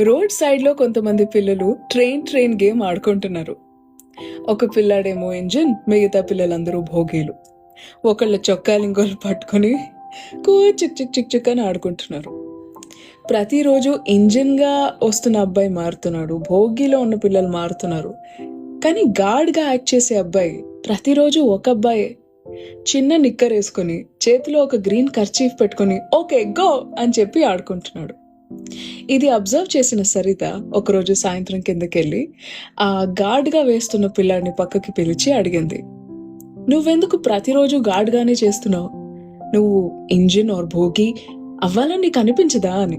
Road సైడ్లో కొంతమంది పిల్లలు ట్రైన్ ట్రైన్ గేమ్ ఆడుకుంటున్నారు. ఒక పిల్లాడేమో ఇంజిన్ మిగతా పిల్లలందరూ భోగీలు. ఒకళ్ళ చొక్కాలు ఇంకోళ్ళు పట్టుకొని కూ చిక్ చిక్ చిక్ చిక్ అని ఆడుకుంటున్నారు. ప్రతిరోజు ఇంజిన్గా వస్తున్న అబ్బాయి మారుతున్నాడు భోగిలో ఉన్న పిల్లలు మారుతున్నారు. కానీ గాడ్గా యాక్ట్ చేసే అబ్బాయి ప్రతిరోజు ఒక అబ్బాయి. చిన్న నిక్కర్ వేసుకొని చేతిలో ఒక గ్రీన్ కర్చీఫ్ పెట్టుకొని ఓకే గో అని చెప్పి ఆడుకుంటున్నాడు. ఇది అబ్జర్వ్ చేసిన సరిత ఒకరోజు సాయంత్రం కిందకెళ్ళి ఆ గాడ్గా వేస్తున్న పిల్లాడిని పక్కకి పిలిచి అడిగింది. నువ్వెందుకు ప్రతిరోజు గాడ్గానే చేస్తున్నావు? నువ్వు ఇంజిన్ ఆర్ భోగి అవ్వాలని నీకు అనిపించదా? అని.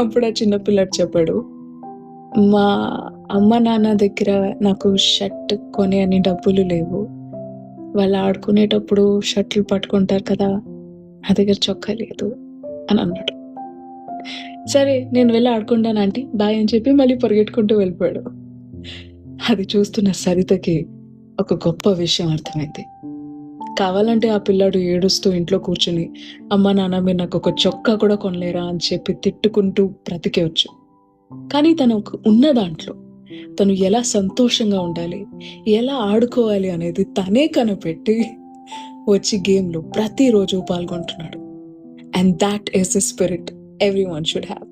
అప్పుడు ఆ చిన్న పిల్లాడు చెప్పాడు మా అమ్మ నాన్న దగ్గర నాకు షర్ట్ కొని అని డబ్బులు లేవు. వాళ్ళు ఆడుకునేటప్పుడు షర్ట్లు పట్టుకుంటారు కదా నా దగ్గర చొక్కా లేదు అని అన్నాడు. సరే నేను వెళ్ళి ఆడుకుంటాను ఆంటీ. బాయ్ అని చెప్పి మళ్ళీ పరిగెట్టుకుంటూ వెళ్ళిపోయాడు. అది చూస్తున్న సరితకి ఒక గొప్ప విషయం అర్థమైంది. కావాలంటే ఆ పిల్లాడు ఏడుస్తూ ఇంట్లో కూర్చుని అమ్మ నాన్న మీరు నాకు ఒక చొక్కా కూడా కొనలేరా? అని చెప్పి తిట్టుకుంటూ బ్రతికేవచ్చు. కానీ తను ఉన్న దాంట్లో తను ఎలా సంతోషంగా ఉండాలి ఎలా ఆడుకోవాలి అనేది తనే కనిపెట్టి వచ్చి గేమ్లో ప్రతిరోజు పాల్గొంటున్నాడు. And that is the spirit everyone should have.